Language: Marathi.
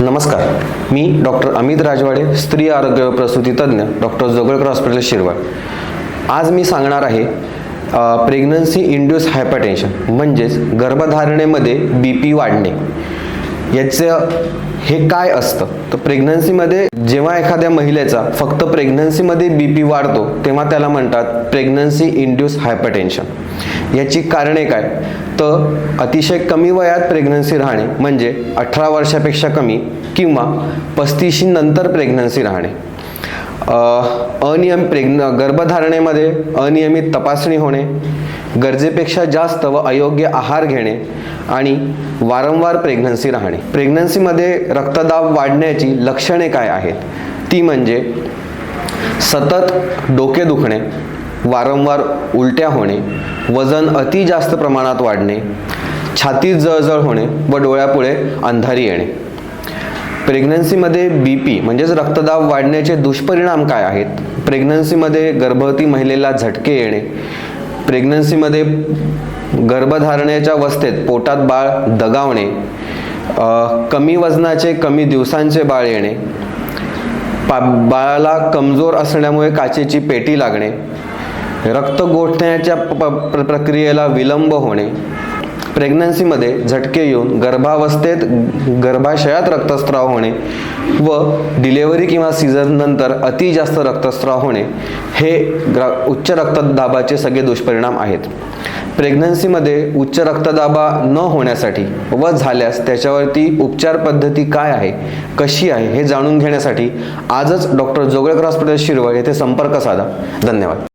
नमस्कार. मी डॉक्टर अमित राजवाडे स्त्री आरोग्य व प्रसूती तज्ज्ञ डॉक्टर जोगळकर हॉस्पिटल शिरवाड आज मी सांगणार आहे प्रेग्नन्सी इंड्यूस हायपरटेन्शन म्हणजेच गर्भधारणेमध्ये बी पी वाढणे. याचं हे काय असतं? तर प्रेग्नन्सीमध्ये जेव्हा एखाद्या महिलेचा फक्त प्रेग्नन्सीमध्ये बी पी वाढतो तेव्हा त्याला म्हणतात प्रेग्नन्सी इंड्यूस हायपरटेन्शन याची कारणे काय? तर अतिशय कमी वयात प्रेग्नन्सी राहणे म्हणजे अठरा वर्षापेक्षा कमी किंवा पस्तीशी नंतर प्रेग्नन्सी राहणे. अनियम प्रेग्न गर्भधारणेमध्ये अनियमित तपासणी होणे गरजेपेक्षा जास्त व अयोग्य आहार घेणे आणि वारंवार प्रेग्नन्सी राहणे. प्रेग्नन्सीमध्ये रक्तदाब वाढण्याची लक्षणे काय आहेत? ती म्हणजे सतत डोके दुखणे वारंवार उलट्या होणे वजन अति जास्त प्रमाणात वाढणे छातीत जळजळ होणे व डोळ्यापुढे अंधारी येणे. प्रेग्नन्सीमध्ये बी पी म्हणजेच रक्तदाब वाढण्याचे दुष्परिणाम काय आहेत? प्रेग्नन्सीमध्ये गर्भवती महिलेला झटके येणे प्रेग्नन्सीमध्ये गर्भधारणेच्या अवस्थेत पोटात बाळ दगावणे कमी वजनाचे कमी दिवसांचे बाळ येणे पा बाळाला कमजोर असण्यामुळे काचेची पेटी लागणे रक्त गोठण्याच्या प- प्रक्रियेला विलंब होणे प्रेग्नन्सीमध्ये झटके येऊन गर्भावस्थेत गर्भाशयात रक्तस्राव होणे व डिलेवरी किंवा सीझननंतर अति जास्त रक्तस्राव होणे हे ग्र उच्च रक्तदाबाचे सगळे दुष्परिणाम आहेत. प्रेग्नन्सीमध्ये उच्च रक्तदाबा न होण्यासाठी व झाल्यास त्याच्यावरती उपचार पद्धती काय आहे कशी आहे हे जाणून घेण्यासाठी आजच डॉक्टर जोगळेकर हॉस्पिटल शिरवळ येथे संपर्क साधा. धन्यवाद.